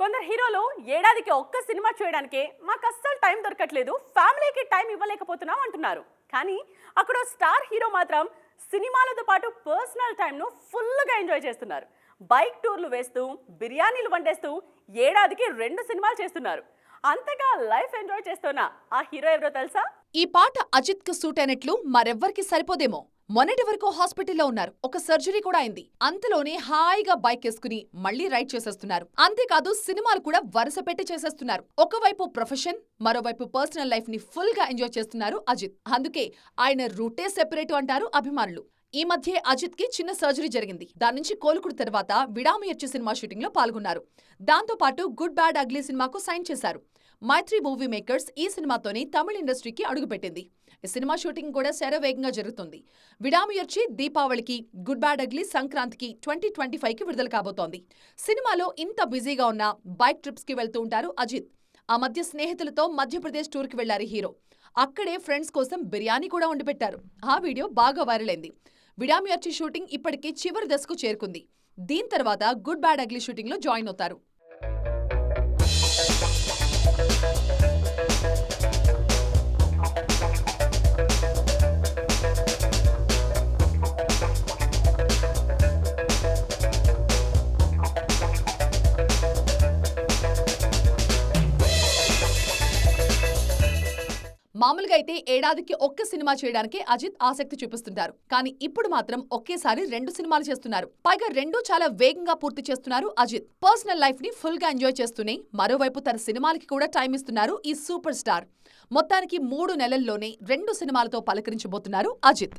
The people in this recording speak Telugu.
కొందరు హీరోలు ఏడాదికి ఒక్క సినిమా చేయడానికే మాకు అస్సలు టైం దొరకట్లేదు ఫ్యామిలీకి టైం ఇవ్వలేకపోతున్నాం అంటున్నారు. కానీ అక్కడ స్టార్ హీరో మాత్రం సినిమాలతో పాటు పర్సనల్ టైంను ఫుల్గా ఎంజాయ్ చేస్తున్నారు. బైక్ టూర్లు వేస్తూ బిర్యానీలు వండేస్తూ ఏడాదికి రెండు సినిమాలు చేస్తున్నారు. అంతగా లైఫ్ ఎంజాయ్ చేస్తున్న ఆ హీరో ఎవరో తెలుసా? ఈ పాట అజిత్కు సూట్ అయినట్లు మరెవ్వరికి సరిపోదేమో? మొన్నటి వరకు హాస్పిటల్లో ఉన్నారు. ఒక సర్జరీ కూడా అయింది. అంతలోనే హాయిగా బైక్ వేసుకుని మళ్ళీ రైడ్ చేసేస్తున్నారు. అంతేకాదు సినిమాలు కూడా వరుస పెట్టి చేసేస్తున్నారు. ఒకవైపు ప్రొఫెషన్ మరోవైపు పర్సనల్ లైఫ్ని ఫుల్గా ఎంజాయ్ చేస్తున్నారు అజిత్. అందుకే ఆయన రూటే సెపరేట్ అంటారు అభిమానులు. ఈ మధ్య అజిత్కి చిన్న సర్జరీ జరిగింది. దాని నుంచి కోలుకుడు తర్వాత విడాముయర్చి సినిమా షూటింగ్లో పాల్గొన్నారు. దాంతో పాటు గుడ్ బ్యాడ్ అగ్లీ సినిమాకు సైన్ చేశారు. మైత్రి మూవీ మేకర్స్ ఈ సినిమాతోనే తమిళ ఇండస్ట్రీకి అడుగుపెట్టింది. ఈ సినిమా షూటింగ్ కూడా శరవేగంగా జరుగుతుంది. విడామియర్చి దీపావళికి గుడ్ బ్యాడ్ అగ్లీ సంక్రాంతికి ట్వంటీ ట్వంటీ ఫైవ్కి విడుదల కాబోతోంది. సినిమాలో ఇంత బిజీగా ఉన్న బైక్ ట్రిప్స్కి వెళ్తూ ఉంటారు అజిత్. ఆ మధ్య స్నేహితులతో మధ్యప్రదేశ్ టూర్కి వెళ్ళారు హీరో. అక్కడే ఫ్రెండ్స్ కోసం బిర్యానీ కూడా వండిపెట్టారు ఆ వీడియో బాగా వైరల్ అయింది. విడామియర్చి షూటింగ్ ఇప్పటికీ చివరి దశకు చేరుకుంది. దీని తర్వాత గుడ్ బ్యాడ్ అగ్లీ షూటింగ్లో జాయిన్ అవుతారు. Thank you. మామూలుగా అయితే ఏడాదికి ఒక్క సినిమా చేయడానికి అజిత్ ఆసక్తి చూపిస్తుంటారు. కానీ ఇప్పుడు మాత్రం ఒకేసారి రెండు సినిమాలు చేస్తున్నారు. పైగా రెండూ చాలా వేగంగా పూర్తి చేస్తున్నారు అజిత్. పర్సనల్ లైఫ్ని ఫుల్గా ఎంజాయ్ చేస్తూనే మరోవైపు తన సినిమాలకి కూడా టైం ఇస్తున్నారు ఈ సూపర్ స్టార్. మొత్తానికి మూడు నెలల్లోనే రెండు సినిమాలతో పలకరించబోతున్నారు అజిత్.